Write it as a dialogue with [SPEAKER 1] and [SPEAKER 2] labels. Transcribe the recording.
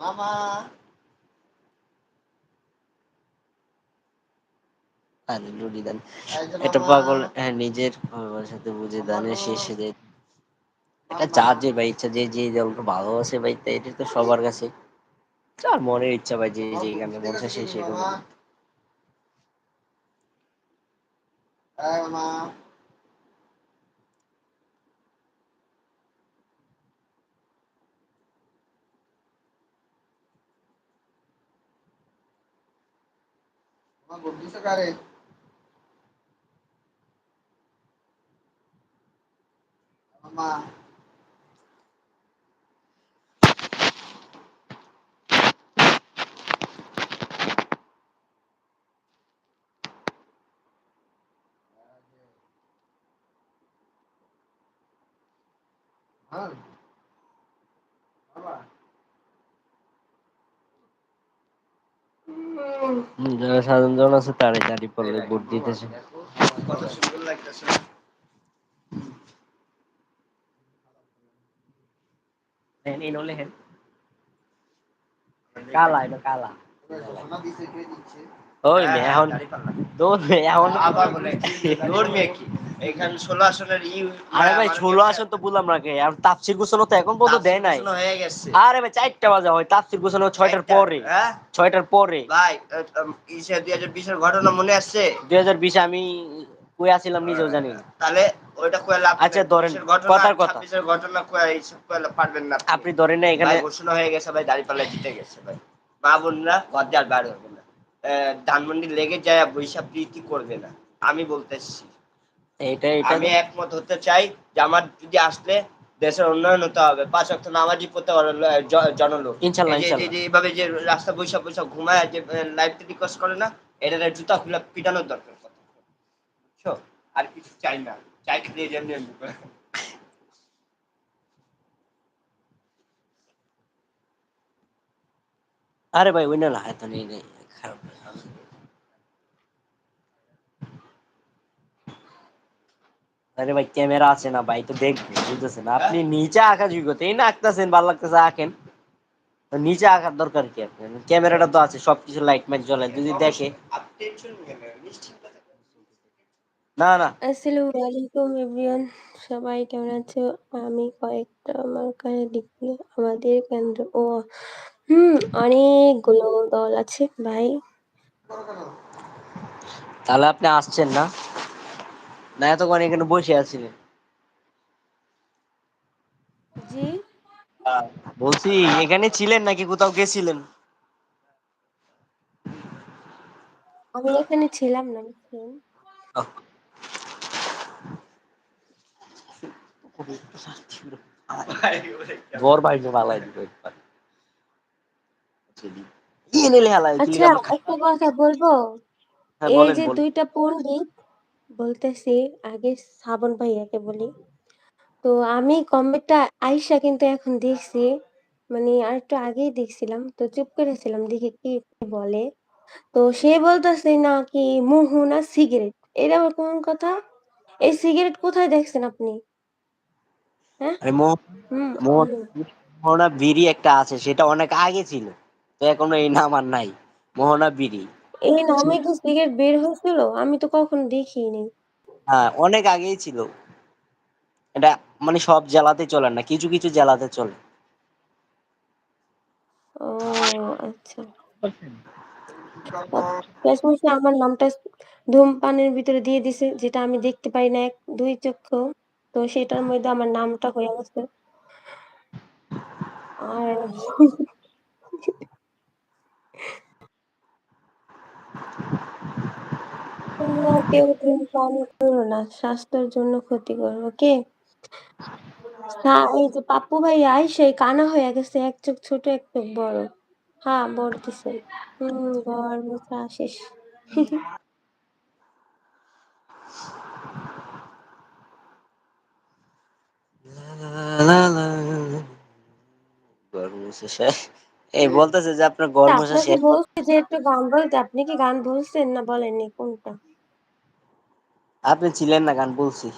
[SPEAKER 1] মামা। আরে লুডি দান। এটা পাগল হ্যাঁ নিজের সাথে বুঝে দানে শেষে দেয় এটা যার যে ভাই ইচ্ছা যে যে দলকে ভালোবাসে ভাই তাই এটা তো সবার কাছে। যার মনের ইচ্ছা ভাই যে যে গানে চায় সে সেই মা বুদ্ধিস কারে মা হ্যাঁ বাবা যারা সাধারণ জন আছে তারাই দাঁড়িয়ে পড়লে ভোট দিতেছে। কালা এটা কালা। ওই এখন দৌড় এখন দৌড় মেয়ে কি? এখানে ষোলো আসনের আরে ভাই ষোলো আসন তো বললাম কে। আর তাপসির গোছানো তো এখন পর্যন্ত দেয় নাই। হয়ে গেছে। আরে ভাই চারটা বাজে হয়। তাপসির গোছানো ছয়টার পরে। ছয়টার পরে। ভাই ইসে দুই হাজার বিশের ঘটনা মনে আছে? দুই হাজার বিশে আমি কই আছিলাম নিজেও জানি তাহলে ওইটা কয়ে লাভ আচ্ছা ধরেন কথার কথা। ঘটনা কয়ে এইসব পারবেন না আপনি। ধরেন না এখানে ঘোষণা হয়ে গেছে ভাই দাঁড়িপাল্লা জিতে গেছে ভাই। মা বোনরা ঘর দিয়ে আর বার হবে না। ধানমন্ডি লেগে যায় বৈশাখ প্রীতি করবে না। আমি বলতেছি এটা এটা আমি একমত হতে চাই যে আমার যদি আসলে দেশের উন্নয়ন হতে হবে পাঁচ অক্ট নামাজি পড়তে জনলোক। ইনশাল্লাহ এইভাবে যে রাস্তা বৈশাখ বৈশাখ ঘুমায় যে লাইফ রিকোয়েস্ট করে না এটা জুতা খুলে পিটানোর দরকার আর কিছু চাই না। চাই দিয়ে যেমনি আরে ভাই ওই না এত নেই। আরে ভাই ক্যামেরা আছে না ভাই তো দেখবে বুঝতেছেন? আপনি নিচে আঁকা যুগতে এই না আঁকতেছেন ভালো লাগতেছে আঁকেন। নিচে আঁকার দরকার কি? আপনার ক্যামেরাটা তো আছে সবকিছু লাইট মাইট জ্বলে যদি দেখে। না না
[SPEAKER 2] আসসালামু আলাইকুম এভরিওয়ান সবাই কেমন আছো? আমি কয়েকটা আমার কাছে লিখি আমাদের কেন্দ্র। ও হুম অনেকগুলো দল আছে ভাই।
[SPEAKER 1] তাহলে আপনি আসছেন না? না এতক্ষণ এখানে বসে আছিলেন
[SPEAKER 2] জি।
[SPEAKER 1] বলছি এখানে ছিলেন নাকি কোথাও গেছিলেন?
[SPEAKER 2] আমি এখানে ছিলাম না
[SPEAKER 1] দিব
[SPEAKER 2] আচ্ছা একটা কথা বলব?
[SPEAKER 1] হ্যাঁ,
[SPEAKER 2] এই যে দুইটা পণ্ডিত বলতেছি আগে শ্রাবণ ভাইয়াকে বলি। তো আমি কমেন্টটা আইসা কিন্তু এখন দেখছি মানে আর একটু আগেই দেখছিলাম তো চুপ করেছিলাম দেখি কি বলে। তো সে বলতেছে নাকি মোহনা সিগারেট এটা আবার কোন কথা? এই সিগারেট কোথায় দেখছেন আপনি? হ্যাঁ?
[SPEAKER 1] মোহনা বিড়ি একটা আছে সেটা অনেক আগে ছিল তো এখন এই নাম আর নাই। মোহনা বিড়ি।
[SPEAKER 2] এই নামে কি সিগারেট বের হয়েছিল? আমি তো কখনো দেখিনি।
[SPEAKER 1] হ্যাঁ অনেক আগেই ছিল। এটা মানে সব জেলাতে চলে না কিছু কিছু জেলাতে চলে।
[SPEAKER 2] ও আচ্ছা। শেষমেশে আমার নামটা ধূমপানের ভিতরে দিয়ে দিছে যেটা আমি দেখতে পাই না এক দুই চক্ষু। তো সেটার মধ্যে আমার নামটা হয়ে গেছে। আর তোমরা কেউ ধূমপান করো না স্বাস্থ্যের জন্য ক্ষতিকর ওকে হ্যাঁ এই যে পাপ্পু ভাই আই সেই কানা হয়ে গেছে এক চোখ ছোট এক চোখ বড় হ্যাঁ বলতেছে হম ঘর মোছা শেষ
[SPEAKER 1] এই বলতেছে যে আপনার ঘর মোছা শেষ
[SPEAKER 2] বলছে যে একটু গান বলতে আপনি কি গান বলছেন না বলেননি কোনটা?
[SPEAKER 1] আপনি ছিলেন না গান বলছি।